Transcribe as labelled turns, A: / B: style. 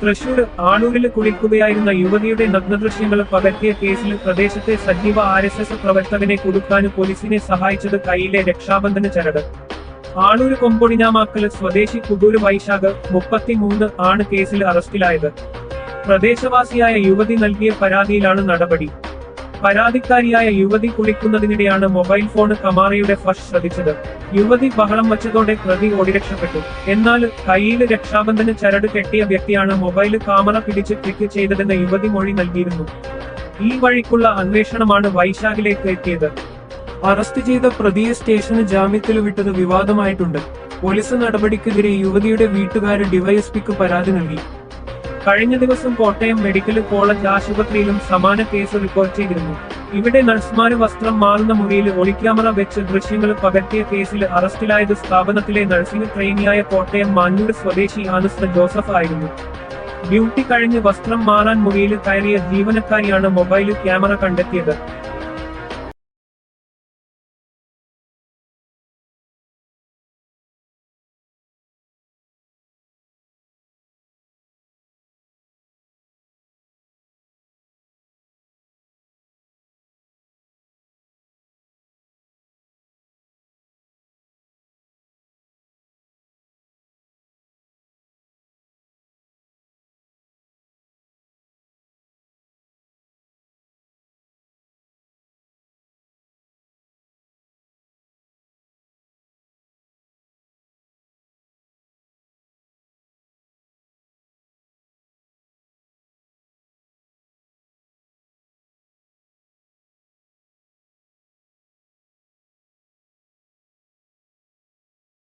A: തൃശൂർ ആളൂരിൽ കുളിക്കുകയായിരുന്ന യുവതിയുടെ നഗ്നദൃശ്യങ്ങൾ പകർത്തിയ കേസിൽ പ്രദേശത്തെ സജീവ ആർ എസ് എസ് പ്രവർത്തകനെ കുടുക്കാൻ പോലീസിനെ സഹായിച്ചത് കയ്യിലെ രക്ഷാബന്ധന ചരട്. ആളൂർ കൊമ്പൊടിഞ്ഞാമാക്കൽ സ്വദേശി കുടൂര് വൈശാഖ് മുപ്പത്തിമൂന്ന് ആണ് കേസിൽ അറസ്റ്റിലായത്. പ്രദേശവാസിയായ യുവതി നൽകിയ പരാതിയിലാണ് നടപടി. പരാതിക്കാരിയായ യുവതി കുളിക്കുന്നതിനിടെയാണ് മൊബൈൽ ഫോൺ കമാറയുടെ ഫഷ് ശ്രദ്ധിച്ചത്. യുവതി ബഹളം വച്ചതോടെ പ്രതി ഓടി രക്ഷപ്പെട്ടു എന്നാൽ കയ്യിൽ രക്ഷാബന്ധന ചരട് കെട്ടിയ വ്യക്തിയാണ് മൊബൈൽ കാമറ പിടിച്ച് ക്ലിക്ക് ചെയ്തതെന്ന് യുവതി മൊഴി നൽകിയിരുന്നു. ഈ വഴിക്കുള്ള അന്വേഷണമാണ് വൈശാഖിലേക്ക് എത്തിയത്. അറസ്റ്റ് ചെയ്ത പ്രതിയെ സ്റ്റേഷന് ജാമ്യത്തിൽ വിട്ടത് വിവാദമായിട്ടുണ്ട്. പോലീസ് നടപടിക്കെതിരെ യുവതിയുടെ വീട്ടുകാര് ഡിവൈഎസ്പിക്ക് പരാതി നൽകി. കഴിഞ്ഞ ദിവസം കോട്ടയം മെഡിക്കൽ കോളേജ് ആശുപത്രിയിലും സമാന കേസ് റിപ്പോർട്ട് ചെയ്തിരുന്നു. ഇവിടെ നഴ്സുമാര് വസ്ത്രം മാറുന്ന മുറിയിൽ ഒളിക്യാമറ വെച്ച് ദൃശ്യങ്ങൾ പകർത്തിയ കേസിൽ അറസ്റ്റിലായത് സ്ഥാപനത്തിലെ നഴ്സിംഗ് ട്രെയിനിയായ കോട്ടയം മാഞ്ഞൂർ സ്വദേശി ആനസ്ത ജോസഫ് ആയിരുന്നു. ഡ്യൂട്ടി കഴിഞ്ഞ് വസ്ത്രം മാറാൻ മുറിയിൽ കയറിയ ജീവനക്കാരിയാണ് മൊബൈൽ ക്യാമറ കണ്ടെത്തിയത്.